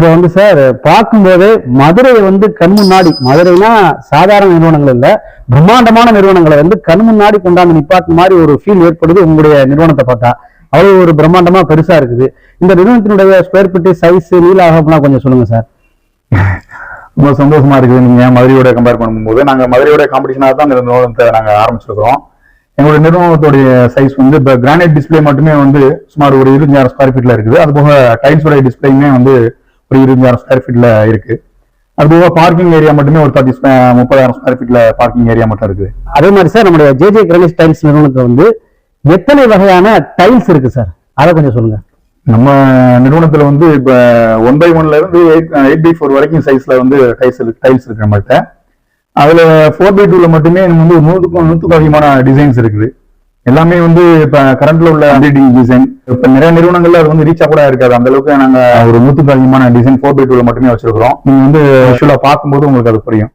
இப்போ வந்து சார் பார்க்கும்போது மதுரை வந்து கண் முன்னாடி மதுரைனா சாதாரண நிறுவனங்கள் இல்லை பிரம்மாண்டமான நிறுவனங்களை வந்து கண் முன்னாடி கொண்டாந்து நிப்பாட்டு மாதிரி ஒரு ஃபீல் ஏற்படுது உங்களுடைய நிறுவனத்தை பார்த்தா. அவ்வளவு ஒரு பிரம்மாண்டமா பெருசா இருக்குது. இந்த நிறுவனத்தினுடைய ஸ்கொயர் ஃபீட் சைஸ் நீல ஆகம்லாம் கொஞ்சம் சொல்லுங்க சார். ரொம்ப சந்தோஷமா இருக்குது. நீங்க மதுரையோட கம்பேர் பண்ணும்போது நாங்க மதுரையோட காம்படிஷனாக தான் இந்த நிறுவனத்தை நாங்க ஆரம்பிச்சிருக்கிறோம். எங்களுடைய நிறுவனத்துடைய சைஸ் வந்து இப்போ கிரானைட் டிஸ்ப்ளே மட்டுமே வந்து சுமார் ஒரு இருபஞ்சாயிரம் ஸ்கொயர் ஃபீட்ல இருக்குது. அது போக டைல்ஸோட டிஸ்பிளேயுமே வந்து ஒரு இருபஞ்சாயிரம் ஸ்கொயர் ஃபீட்ல இருக்கு. அது போக பார்க்கிங் ஏரியா மட்டுமே ஒரு தேர்ட்டி முப்பதாயிரம் ஸ்கொயர் ஃபீட்ல பார்க்கிங் ஏரியா மட்டும் இருக்குது அதே மாதிரி சார் நம்முடைய ஜேஜே கிரனிஸ் டைல்ஸ் நிறுவனத்துல வந்து எத்தனை வகையான டைல்ஸ் இருக்கு சார் அதை கொஞ்சம் சொல்லுங்க. நம்ம நிறுவனத்துல வந்து இப்ப ஒன் பை ஒன்ல இருந்து எயிட் எயிட் பை ஃபோர் வரைக்கும் சைஸ்ல வந்து டைல்ஸ் இருக்கு டைல்ஸ் இருக்கு நம்மள்ட்ட. அதுல ஃபோர் பை டூல மட்டுமே நம்ம வந்து நூற்றுக்கும் நூற்றுக்கும் அதிகமான டிசைன்ஸ் இருக்குது. எல்லாமே வந்து இப்ப கரண்ட்ல உள்ள அப்டேட்டிங் டிசைன் இப்ப நிறைய நிறுவனங்கள்ல அது வந்து ரீச்சா கூட இருக்காது. அந்த அளவுக்கு நாங்க ஒரு நூத்துக்கு அதிகமான டிசைன் ஃபோர் பை டூல மட்டுமே வச்சிருக்கிறோம். நீங்க வந்து விஷுவலா பார்க்கும்போது உங்களுக்கு அது புரியும்.